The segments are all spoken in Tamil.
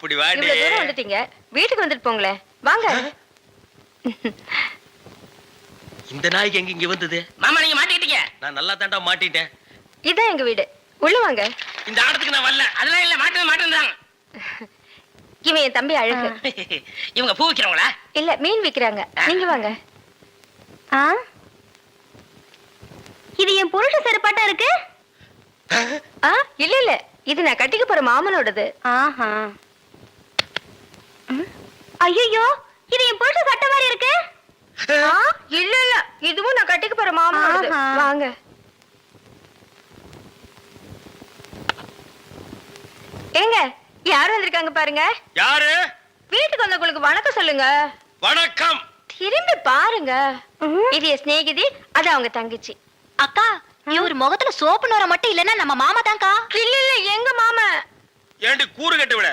அப்படி வாடி. இவ்வளவு தூரம் வந்துட்டீங்க. வீட்டுக்கு வந்துட்டு போங்களேன். வாங்க. இந்த நாய்க்கு எங்க இங்க வந்தது? மாமா நீங்க மாட்டிக்கிட்டீங்க. நான் நல்லா தாண்டா மாட்டிட்டேன். இதான் எங்க வீடு. உள்ள வாங்க. இந்த ஆடத்துக்கு நான் வரல. அதெல்லாம் இல்ல மாட்டேன் மாட்டேன் இவன் என் தம்பி அழகு. இவங்க பூ விக்கிறவங்களா? இல்ல மீன் விக்கிறாங்க. நீங்க வாங்க. ஆ? இது என் புருஷ செருப்பாட்டா இருக்கு? ஆ இல்ல இல்ல. இது நான் கட்டிக்க போற மாமனோடது. ஆஹா. ஐயோ இது என் புருஷ சட்டை மாதிரி இருக்கு. ஆ, இல்ல இல்ல. இதுவும் நான் கட்டிக்க போற ஆஹா. வாங்க. ஏங்க யார் வந்திருக்காங்க பாருங்க? யாரு? வீட்டுக்கு வந்தவங்களுக்கு வணக்கம் சொல்லுங்க. வணக்கம். திரும்பி பாருங்க. இது என் சிநேகிதி அது அவங்க தங்கச்சி. அக்கா இவர் முகத்துல சோப்பு நோர மட்டும் இல்லன்னா நம்ம மாமா தான்க்கா. இல்ல இல்ல எங்க மாமா? ஏண்டி கூறு கட்டு விட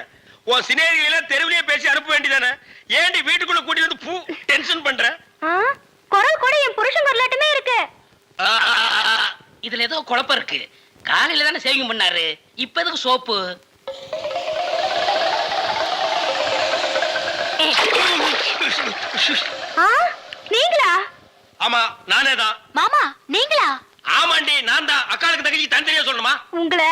உன் சினேகிகளை தெருவிலேயே பேசி அனுப்ப வேண்டியதானே? ஏண்டி வீட்டுக்குள்ள கூட்டி வந்து பூ டென்ஷன் பண்ற? குரல் கூட என் புருஷன் குரலாட்டுமே இருக்கு. இதுல ஏதோ குழப்பம் இருக்கு. காலையில தானே சேவிங் பண்ணாரு. இப்ப எதுக்கு சோப்பு? நீங்களா? ஆமா நானே தான் மாமா நீங்களா? ஆமாண்டி நான் தான் அக்காளுக்கு தங்கச்சி தனித்தனியா சொல்லணுமா? உங்களை?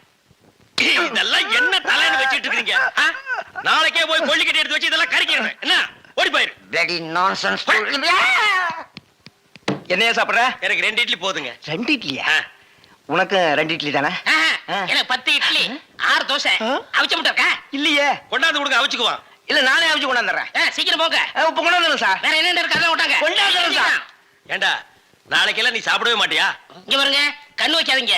இதெல்லாம் என்ன தலைன்னு வச்சிட்டு இருக்கீங்க? நாளைக்கே போய் கொள்ளிக்கட்டி எடுத்து வச்சு இதெல்லாம் கறிக்கிறேன். என்ன? ஓடி போயிரு. Nonsense fool. என்னையா சாப்பிடுற? எனக்கு ரெண்டு இட்லி போதுங்க. ரெண்டு இட்லியா. உனக்கு ரெண்டு இட்லி தானே? எனக்கு பத்து இட்லி ஆறு தோசை? அவிச்ச முட்டை இருக்கா? இல்லையே. கொண்டாந்து கொடுங்க அவிச்சுக்குவான் இல்ல நானே அவிச்சு கொண்டாந்துறேன். சீக்கிரம் போங்க. இப்ப கொண்டாந்துறேன் சார். வேற என்ன இருக்கு அதான் விட்டாங்க. கொண்டாந்துறேன் சார். ஏண்டா நாளைக்கெல்லாம் நீ சாப்பிடவே மாட்டியா? இங்க பாருங்க கண்ணு வைக்காதீங்க.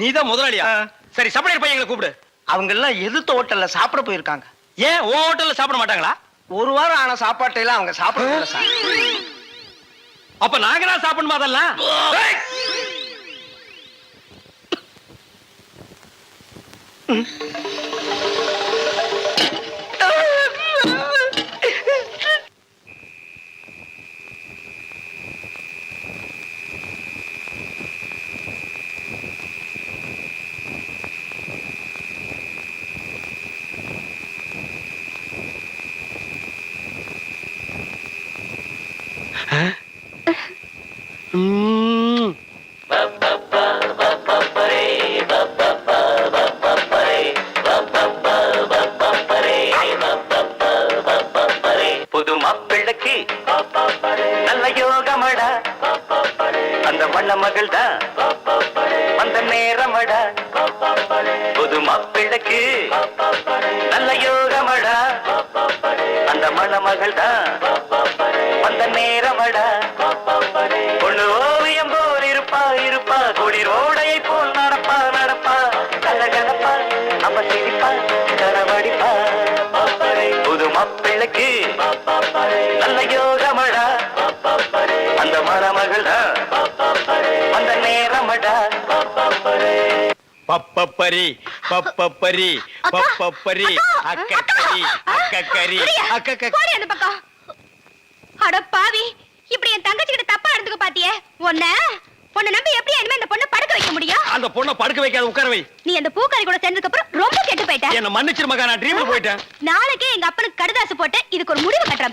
நீதான் முதலாளியா. சரி சப்ளையர் பையங்களை கூப்பிடு. அவங்க எல்லாம் எதிர்த்த ஹோட்டல்ல சாப்பிட போயிருக்காங்க. ஏன் உன் ஹோட்டல்ல சாப்பிட மாட்டாங்களா? ஒரு வாரம் ஆன சாப்பாட்டை எல்லாம் அவங்க சாப்பிட சார். அப்ப நாங்க தான் சாப்பிடணுமா அதெல்லாம்? ஏய்! புது மாப்பிள்ளைக்கு நல்ல யோகமடா. அந்த வண்ண மகள் தான் அந்த நேரமடா. புது மாப்பிள்ளைக்கு நல்ல யோகமடா. அந்த மணமகள் தான் வந்த நேரமடா பொண்ணு ஓவியம் போல் இருப்பா இருப்பா. குளிரோடையை போல் நடப்பா நடப்பா. கலகலப்பா அவ சிரிப்பா கரவடிப்பா. புது மாப்பிள்ளைக்கு நல்ல யோகமடா அந்த மணமகள் வந்த நேரமடா பப்பப்பரி பப்பப்பரி பப்பப்பரி அக்கா, அக்கக்கரி அக்கா, அக்கக்கரி புரியா? அக்கக்க போடி அந்த பக்கம் அட பாவி இப்படி என் தங்கச்சி கிட்ட தப்பா நடந்துக்க பாத்தியே? உன்ன உன்னை நம்பி எப்படி இனிமே இந்த பொண்ணை படுக்க வைக்க முடியும்? அந்த பொண்ணை படுக்க வைக்காத உட்கார வை. நீ அந்த பூக்காரி கூட சேர்ந்ததுக்கு அப்புறம் ரொம்ப கெட்டு போயிட்ட. என்ன மன்னிச்சிரு மகா நான் ட்ரீம்ல போயிட்டேன். நாளைக்கே எங்க அப்பனுக்கு கடுதாசு போட்டு இதுக்கு ஒரு முடிவு கட்டுறேன் பாரு.